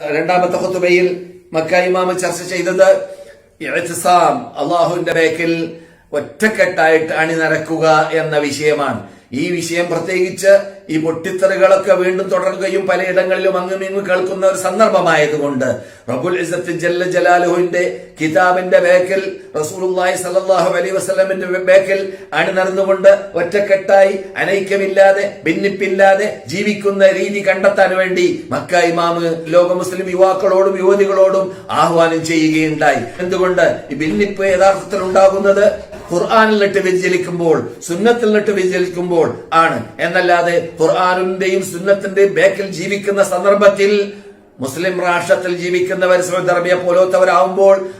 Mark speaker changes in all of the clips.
Speaker 1: രണ്ടാമത്തെ കുത്തുബയിൽ മക്ക ഇമാമ് ചർച്ച ചെയ്തത് അള്ളാഹുവിന്റെ ബേക്കിൽ ഒറ്റക്കെട്ടായിട്ട് അണിനിരക്കുക എന്ന വിഷയമാണ്. ഈ വിഷയം പ്രത്യേകിച്ച് ഈ പൊട്ടിത്തെറികളൊക്കെ വീണ്ടും തുടരുകയും പലയിടങ്ങളിലും അങ്ങും ഇങ്ങും കേൾക്കുന്ന ഒരു സന്ദർഭമായതുകൊണ്ട് റബുൽ ഇസത്ത് ജല്ല ജലാലുഹുവിന്റെ കിതാബിന്റെ ബേക്കിൽ റസൂലുള്ളാഹി സല്ലല്ലാഹു അലൈഹി വസല്ലമിന്റെ ബേക്കിൽ അണിനിറന്നുകൊണ്ട് ഒറ്റക്കെട്ടായി അനൈക്യമില്ലാതെ ഭിന്നിപ്പില്ലാതെ ജീവിക്കുന്ന രീതി കണ്ടെത്താൻ വേണ്ടി മക്ക ഇമാമ് ലോക മുസ്ലിം യുവാക്കളോടും യുവതികളോടും ആഹ്വാനം ചെയ്യുകയുണ്ടായി. എന്തുകൊണ്ട് ഈ ഭിന്നിപ്പ് യഥാർത്ഥത്തിൽ ഉണ്ടാകുന്നത്? ഖുർആാനിലിട്ട് വ്യതിചലിക്കുമ്പോൾ സുന്നത്തിലിട്ട് വ്യതിചലിക്കുമ്പോൾ ആണ്. എന്നല്ലാതെ ഖുർആാനിന്റെയും സുന്നത്തിന്റെയും ബേക്കിൽ ജീവിക്കുന്ന സന്ദർഭത്തിൽ മുസ്ലിം രാഷ്ട്രത്തിൽ ജീവിക്കുന്നവർ സൗദി അറേബ്യ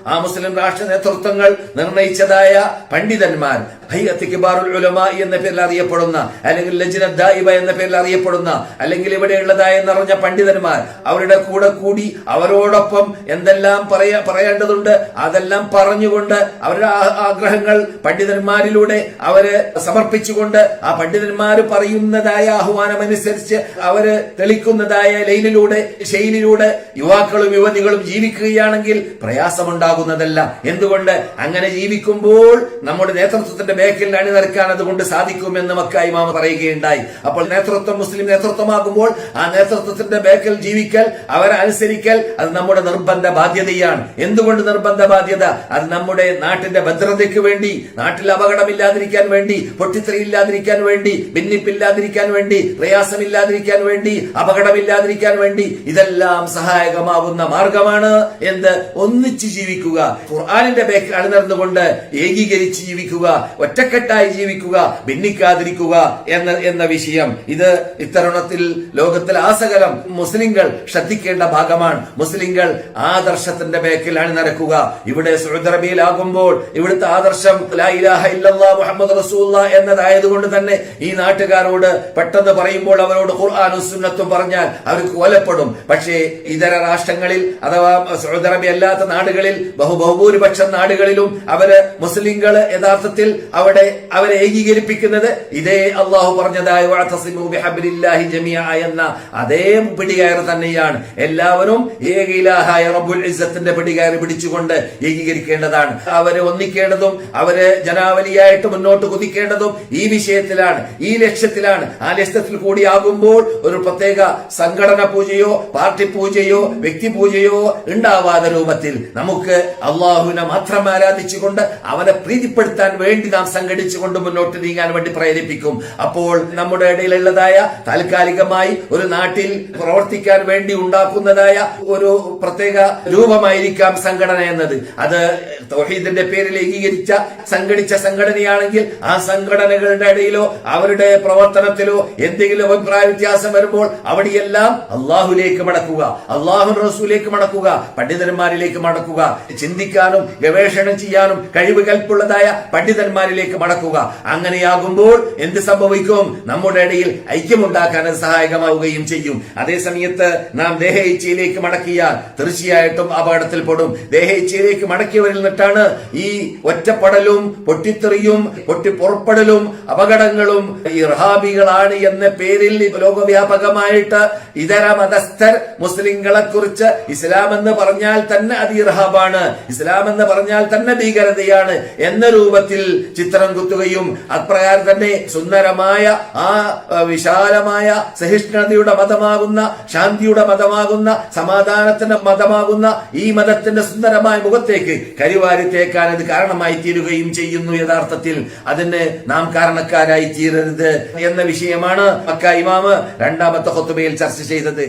Speaker 1: ആ മുസ്ലിം രാഷ്ട്ര നേതൃത്വങ്ങൾ നിർണയിച്ചതായ പണ്ഡിതന്മാർ ഹയ്യത്ത് കിബാറുൽ ഉലമ എന്ന പേരിൽ അറിയപ്പെടുന്ന അല്ലെങ്കിൽ ലജ്ന ദായിബ എന്ന പേരിൽ അറിയപ്പെടുന്ന അല്ലെങ്കിൽ ഇവിടെയുള്ളതായ നിറഞ്ഞ പണ്ഡിതന്മാർ അവരുടെ കൂടെ കൂടി അവരോടൊപ്പം എന്തെല്ലാം പറയാ പറയേണ്ടതുണ്ട് അതെല്ലാം പറഞ്ഞുകൊണ്ട് അവരുടെ ആഗ്രഹങ്ങൾ പണ്ഡിതന്മാരിലൂടെ അവർ സമർപ്പിച്ചുകൊണ്ട് ആ പണ്ഡിതന്മാർ പറയുന്നതായ ആഹ്വാനം അനുസരിച്ച് അവർ തെളിക്കുന്നതായ ലൈനിലൂടെ ശൈലിയിലൂടെ യുവാക്കളും യുവതികളും ജീവിക്കുകയാണെങ്കിൽ പ്രയാസമുണ്ടാകുന്നതല്ല. എന്തുകൊണ്ട്? അങ്ങനെ ജീവിക്കുമ്പോൾ നമ്മുടെ നേതൃത്വത്തിന്റെ ബേക്കിൽ അണിനിരക്കാൻ അതുകൊണ്ട് സാധിക്കുമെന്ന് മക്ക ഇമാമ പറയുകയുണ്ടായി. അപ്പോൾ നേതൃത്വം മുസ്ലിം നേതൃത്വമാകുമ്പോൾ ആ നേതൃത്വത്തിന്റെ ബേക്കിൽ ജീവിക്കൽ അവരെ അനുസരിക്കൽ അത് നമ്മുടെ നിർബന്ധ ബാധ്യതയാണ്. എന്തുകൊണ്ട് നിർബന്ധ ബാധ്യത? അത് നമ്മുടെ നാട്ടിന്റെ ഭദ്രതയ്ക്ക് വേണ്ടി നാട്ടിൽ അപകടമില്ലാതിരിക്കാൻ വേണ്ടി പൊട്ടിത്തെറിയില്ലാതിരിക്കാൻ വേണ്ടി ഭിന്നിപ്പില്ലാതിരിക്കാൻ വേണ്ടി പ്രയാസമില്ലാതിരിക്കാൻ വേണ്ടി അപകടമില്ലാതിരിക്കാൻ വേണ്ടി ഇതെല്ലാം സഹായകമാവുന്ന മാർഗമാണ് എന്ത്? ഒന്നിച്ചു ജീവിക്കുക. ഖുർആാനിന്റെ ബേക്കിൽ അണിനിർന്നുകൊണ്ട് ഏകീകരിച്ച് ജീവിക്കുക. ഒറ്റക്കെട്ടായി ജീവിക്കുക ഭിന്നിക്കാതിരിക്കുക എന്ന എന്ന വിഷയം. ഇത് ഇത്തരുണത്തിൽ ലോകത്തിൽ ആസകലം മുസ്ലിങ്ങൾ ശ്രദ്ധിക്കേണ്ട ഭാഗമാണ്. മുസ്ലിങ്ങൾ ആദർശത്തിന്റെ ബേക്കിൽ നടക്കുക. ഇവിടെ സുഹൃദ്രബിയിലാകുമ്പോൾ ഇവിടുത്തെ ആദർശം മുഹമ്മദ് റസൂലുള്ള എന്നതായതുകൊണ്ട് തന്നെ ഈ നാട്ടുകാരോട് പെട്ടെന്ന് പറയുമ്പോൾ അവരോട് ഖുർആാനും സുന്നത്തും പറഞ്ഞാൽ അവർക്ക് കൊലപ്പെടും. പക്ഷേ ഇതര രാഷ്ട്രങ്ങളിൽ അഥവാ സുഹൃദ്രബി അല്ലാത്ത നാടുകളിൽ ബഹു ബഹുഭൂരിപക്ഷം നാടുകളിലും അവർ മുസ്ലിങ്ങൾ യഥാർത്ഥത്തിൽ അവിടെ അവരെ ഏകീകരിപ്പിക്കുന്നത് ഇതേ അള്ളാഹു പറഞ്ഞതായ എന്ന അതേ പിടികയർ തന്നെയാണ്. എല്ലാവരും ഏക ഇലാഹായ റബ്ബുൽ ഇസ്സത്തിന്റെ പിടികയർ പിടിച്ചുകൊണ്ട് ഏകീകരിക്കേണ്ടതാണ്. അവരെ ഒന്നിക്കേണ്ടതും അവരെ ജനാവലിയായിട്ട് മുന്നോട്ട് കുതിക്കേണ്ടതും ഈ വിഷയത്തിലാണ് ഈ ലക്ഷ്യത്തിലാണ്. ആ ലക്ഷ്യത്തിൽ കൂടിയാകുമ്പോൾ ഒരു പ്രത്യേക സംഘടന പൂജയോ പാർട്ടി പൂജയോ വ്യക്തി പൂജയോ ഉണ്ടാവാതെ രൂപത്തിൽ നമുക്ക് അള്ളാഹുവിനെ മാത്രം ആരാധിച്ചുകൊണ്ട് അവനെ പ്രീതിപ്പെടുത്താൻ വേണ്ടി നാം സംഘടിച്ചുകൊണ്ട് മുന്നോട്ട് നീങ്ങാൻ വേണ്ടി പ്രേരിപ്പിക്കും. അപ്പോൾ നമ്മുടെ ഇടയിലുള്ളതായ താൽക്കാലികമായി ഒരു നാട്ടിൽ പ്രവർത്തിക്കാൻ വേണ്ടി ഉണ്ടാക്കുന്നതായ ഒരു പ്രത്യേക രൂപമായിരിക്കാം സംഘടന എന്നത്. അത് തൗഹീദിന്റെ പേരിൽ ഏകീകരിച്ച സംഘടിച്ച സംഘടനയാണെങ്കിൽ ആ സംഘടനകളുടെ ഇടയിലോ അവരുടെ പ്രവർത്തനത്തിലോ എന്തെങ്കിലും അഭിപ്രായ വ്യത്യാസം വരുമ്പോൾ അവിടെയെല്ലാം അള്ളാഹുലേക്ക് മടക്കുക അള്ളാഹു റസൂലേക്ക് മടക്കുക പണ്ഡിതന്മാരിലേക്ക് മടക്കുക. ചിന്തിക്കാനും ഗവേഷണം ചെയ്യാനും കഴിവ് കൽപ്പുള്ളതായ പണ്ഡിതന്മാരിലേക്ക് മടക്കുക. അങ്ങനെയാകുമ്പോൾ എന്ത് സംഭവിക്കും? നമ്മുടെ ഇടയിൽ ഐക്യമുണ്ടാക്കാൻ അത് സഹായകമാവുകയും ചെയ്യും. അതേസമയത്ത് നാം ദേഹേച്ഛയിലേക്ക് മടക്കിയാൽ തീർച്ചയായിട്ടും അപകടത്തിൽ പെടും. ദേഹേച്ഛയിലേക്ക് മടക്കിയവരിൽ നിന്നിട്ടാണ് ഈ ഒറ്റപ്പെടലും പൊട്ടിത്തെറിയും പൊട്ടിപ്പുറപ്പെടലും അപകടങ്ങളും ഇർഹാബികളാണ് എന്ന പേരിൽ ലോകവ്യാപകമായിട്ട് ഇതര മതസ്ഥർ മുസ്ലിങ്ങളെ കുറിച്ച് ഇസ്ലാം എന്ന് പറഞ്ഞാൽ തന്നെ അത് ഇർഹാബാണ് ഇസ്ലാം എന്ന് പറഞ്ഞാൽ തന്നെ ഭീകരതയാണ് എന്ന രൂപത്തിൽ ചിത്രം കുത്തുകയും അപ്രകാരം തന്നെ സുന്ദരമായ ആ വിശാലമായ സഹിഷ്ണുതയുടെ മതമാകുന്ന ശാന്തിയുടെ മതമാകുന്ന സമാധാനത്തിന്റെ മതമാകുന്ന ഈ മതത്തിന്റെ സുന്ദരമായ മുഖത്തേക്ക് കരിവാരിത്തേക്കാൻ അത് കാരണമായി തീരുകയും ചെയ്യുന്നു യഥാർത്ഥത്തിൽ. അതിന് നാം കാരണക്കാരായി തീരരുത് എന്ന വിഷയമാണ് മക്ക ഇമാമ് രണ്ടാമത്തെ കൊത്തുബയിൽ ചർച്ച ചെയ്തത്.